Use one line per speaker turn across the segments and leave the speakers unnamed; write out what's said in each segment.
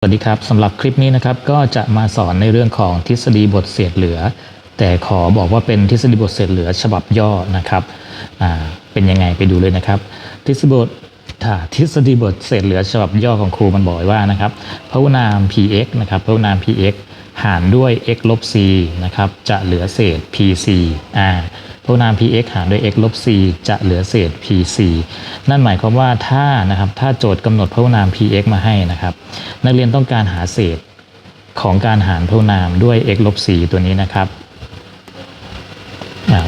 สวัสดีครับสำหรับคลิปนี้นะครับก็จะมาสอนในเรื่องของทฤษฎีบทเศษเหลือ แต่ขอบอกว่าเป็นทฤษฎีบทเศษเหลือฉบับย่อนะครับเป็นยังไงไปดูเลยนะครับ ทฤษฎีบททฤษฎีบทเศษเหลือฉบับย่อของครูมันบอกว้ว่านะครับพหุนาม px นะครับพหุนาม px หารด้วย x ลบ c นะครับจะเหลือเศษ pc อ่า พหุนาม px หารด้วย x ลบ c จะเหลือเศษ pc นั่นหมายความว่าถ้านะครับถ้าโจทย์กำหนดพหุนาม px มาให้นะครับ นักเรียนต้องการหาเศษของการหารพหุนามด้วย x ลบ c ตัวนี้นะครับ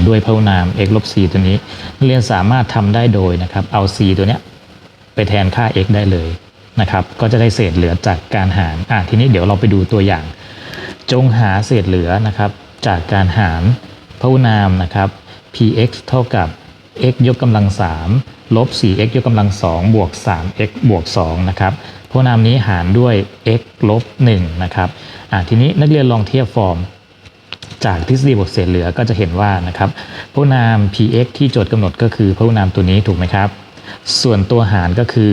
ด้วยพหุนาม x ลบ c ตัวนี้ นักเรียนสามารถทำได้โดยนะครับเอา c ตัวเนี้ยไปแทนค่า x ได้เลยนะครับ ก็จะได้เศษเหลือจากการหารอะทีนี้เดี๋ยวเราไปดูตัวอย่าง จงหาเศษเหลือนะครับ จากการหารพหุนามนะครับ px เท่ากับ x ยกกำลัง3ลบ 4x ยกกำลัง2บวก 3x บวก2นะครับพหุนามนี้หารด้วย x ลบ1นะครับทีนี้นักเรียนลองเทียบฟอร์ม จากทฤษฎีบทเศษเหลือก็จะเห็นว่านะครับพหุนาม px ที่โจทย์กำหนดก็คือพหุนามตัวนี้ถูกไหมครับ ส่วนตัวหารก็คือ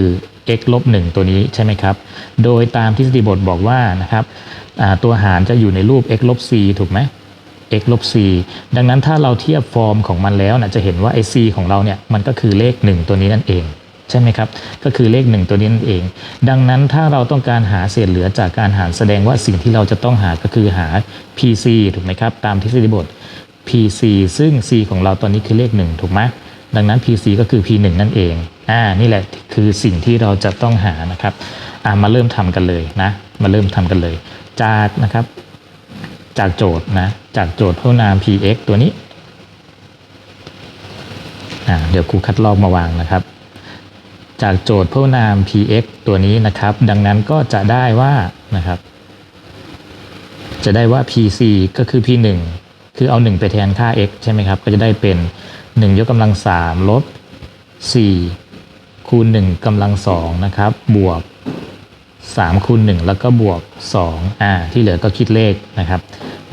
x ลบ1ตัวนี้ใช่ไหมครับ โดยตามทฤษฎีบทบอกว่านะครับตัวหารจะอยู่ในรูป x ลบ c ถูกไหม x ลบ c ดังนั้นถ้าเราเทียบฟอร์มของมันแล้วนะจะเห็นว่าไอ c ของเราเนี่ยมันก็คือเลข 1 ตัวนี้นั่นเองใช่ไหมครับ ก็คือเลข 1 ตัวนี้นั่นเอง ดังนั้นถ้าเราต้องการหาเศษเหลือจากการหารแสดงว่าสิ่งที่เราจะต้องหาก็คือหา pc ถูกไหมครับ ตามทฤษฎีบท pc ซึ่ง c ของเราตอนนี้คือเลข 1 ถูกไหมดังนั้น pc ก็คือ p1 นั่นเอง อ่า นี่แหละคือสิ่งที่เราจะต้องหานะครับ อ่ามาเริ่มทำกันเลยนะ มาเริ่มทำกันเลย จากนะครับ จากโจทย์นะ จากโจทย์พหุนาม px ตัวนี้ เดี๋ยวครูคัดลอกมาวางนะครับ จากโจทย์พหุนาม px ตัวนี้นะครับ ดังนั้นก็จะได้ว่านะครับ จะได้ว่า pc ก็คือ p1 คือเอา 1 ไปแทนค่า x ใช่ไหมครับ ก็จะได้เป็น 1 ยกกำลัง3ลบ4คูณ1กำลัง2นะครับ บวก 3คูณ1แล้วก็บวก2อ่าที่เหลือก็คิดเลขนะครับ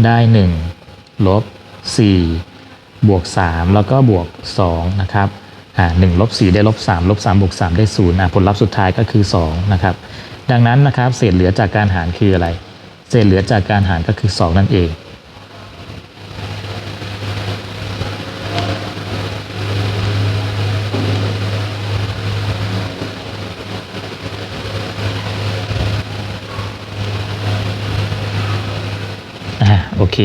ได้ 1 ลบ 4 บวก 3 แล้วก็บวก2นะครับอ่า1ลบ4ได้ลบ3ลบ3บวก3ได้0อ่าผลลัพธ์สุดท้ายก็คือ2นะครับดังนั้นนะครับเศษเหลือจากการหารคืออะไร เศษเหลือจากการหารก็คือ 2 นั่นเอง อ่า โอเค